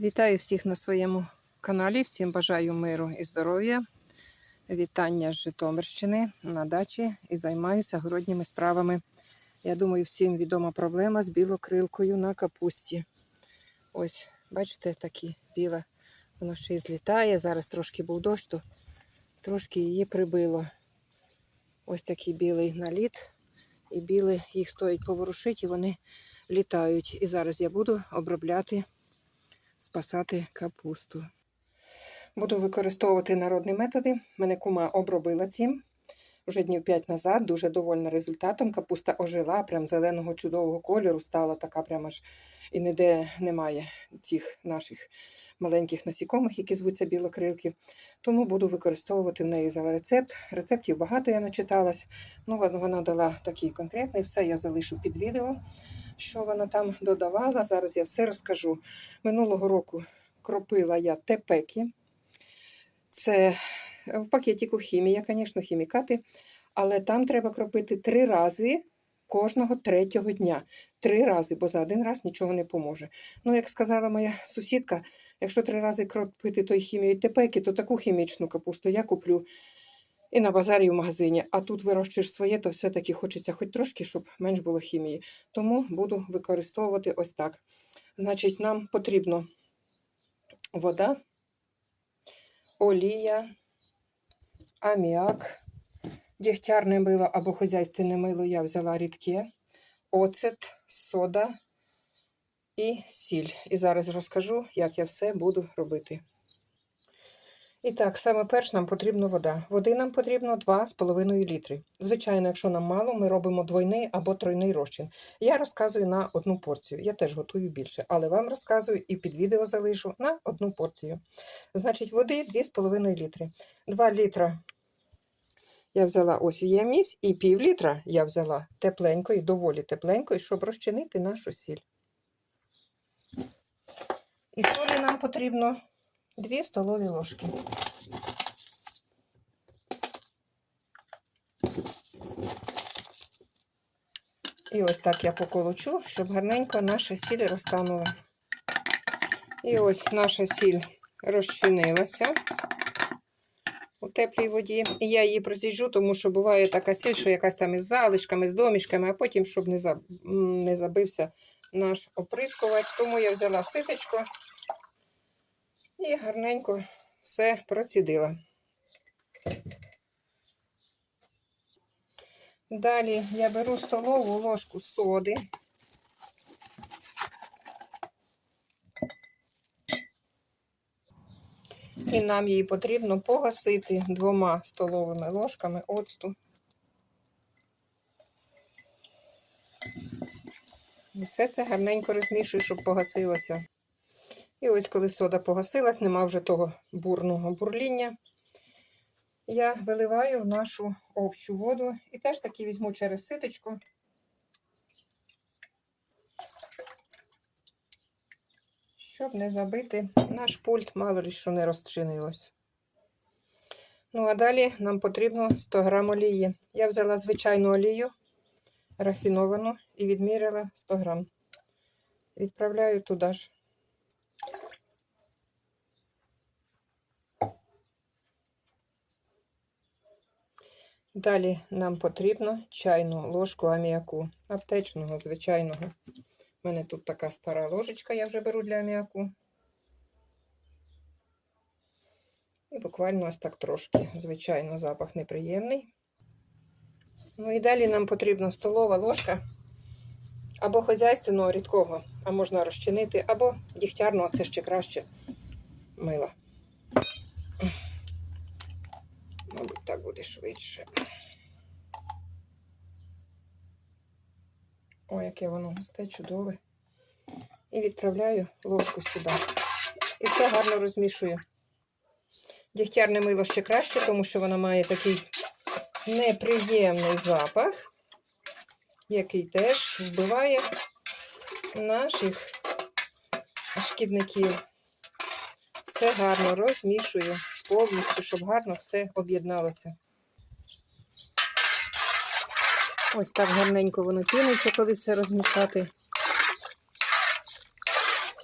Вітаю всіх на своєму каналі. Всім бажаю миру і здоров'я. Вітання з Житомирщини на дачі і займаюся городніми справами. Я думаю, всім відома проблема з білокрилкою на капусті. Ось, бачите, такі біла. Воно ще й злітає. Зараз трошки був дощ, то трошки її прибило. Ось такий білий наліт. І білий їх стоїть поворушити, і вони літають. І зараз я буду обробляти спасати капусту. Буду використовувати народні методи. Мене кума обробила цим вже днів 5 назад. Дуже довольна результатом. Капуста ожила, прям зеленого чудового кольору, стала така прямо аж і ніде немає цих наших маленьких насікомих, які звуться білокрилки. Тому буду використовувати в неї за рецепт. Рецептів багато я начиталась. Ну, вона дала такий конкретний, все я залишу під відео, що вона там додавала. Зараз я все розкажу. Минулого року кропила я тепеки. Це в пакетику хімія, звісно, хімікати, але там треба кропити три рази кожного третього дня. Три рази, бо за один раз нічого не поможе. Ну, як сказала моя сусідка, якщо три рази кропити той хімією тепеки, то таку хімічну капусту я куплю і на базарі, і в магазині. А тут вирощуєш своє, то все-таки хочеться хоч трошки, щоб менш було хімії. Тому буду використовувати ось так. Значить, нам потрібно вода, олія, аміак, дігтярне мило або хозяйственне мило я взяла рідке, оцет, сода і сіль. І зараз розкажу, як я все буду робити. І так, саме перш нам потрібна вода. Води нам потрібно 2,5 літри. Звичайно, якщо нам мало, ми робимо двойний або тройний розчин. Я розказую на одну порцію. Я теж готую більше, але вам розказую і під відео залишу на одну порцію. Значить, води 2,5 літри. 2 літра я взяла ось ємність, і пів літра я взяла тепленької, доволі тепленької, щоб розчинити нашу сіль. І солі нам потрібно 2 столові ложки. І ось так я поколочу, щоб гарненько наша сіль розтанула. І ось наша сіль розчинилася у теплій воді. І я її проціджу, тому що буває така сіль, що якась там із залишками, з домішками, а потім, щоб не, забився наш оприскувач. Тому я взяла ситочку і гарненько все процідила. Далі я беру столову ложку соди. І нам її потрібно погасити двома столовими ложками оцту. І все це гарненько розмішую, щоб погасилося. І ось коли сода погасилась, нема вже того бурного бурління. Я виливаю в нашу общу воду і теж таки візьму через ситочку. Щоб не забити наш пульт, мало ли що не розчинилось. Ну, а далі нам потрібно 100 грам олії. Я взяла звичайну олію, рафіновану, і відміряла 100 грам. Відправляю туди ж. Далі нам потрібно чайну ложку аміаку, аптечного, звичайного. У мене тут така стара ложечка, я вже беру для аміаку. І буквально ось так трошки. Звичайно, запах неприємний. Ну і далі нам потрібна столова ложка або хазяйственного рідкого, а можна розчинити, або дігтярного, це ще краще мила. Мабуть, так буде швидше. Ой, яке воно густе, чудове. І відправляю ложку сюди. І все гарно розмішую. Дігтярне мило ще краще, тому що воно має такий неприємний запах, який теж вбиває наших шкідників. Все гарно розмішую повністю, щоб гарно все об'єдналося. Ось так гарненько воно піниться, коли все розмішати.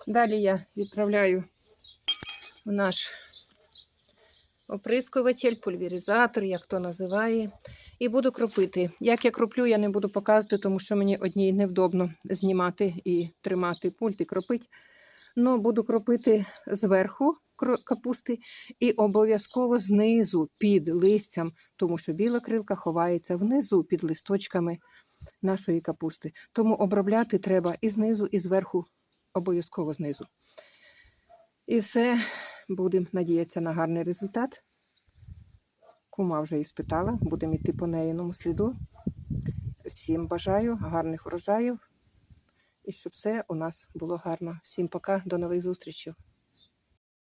Далі я відправляю в наш оприскуватель, пульверизатор, як хто називає, і буду кропити. Як я кроплю, я не буду показувати, тому що мені одній невдобно знімати і тримати пульт і кропити. Ну, буду кропити зверху капусти і обов'язково знизу під листям, тому що біла крилка ховається внизу під листочками нашої капусти. Тому обробляти треба і знизу, і зверху, обов'язково знизу. І все, будемо надіятися на гарний результат. Кума вже і спитала, будемо йти по неїному сліду. Всім бажаю гарних урожаїв і щоб все у нас було гарно. Всім пока, до нових зустрічей.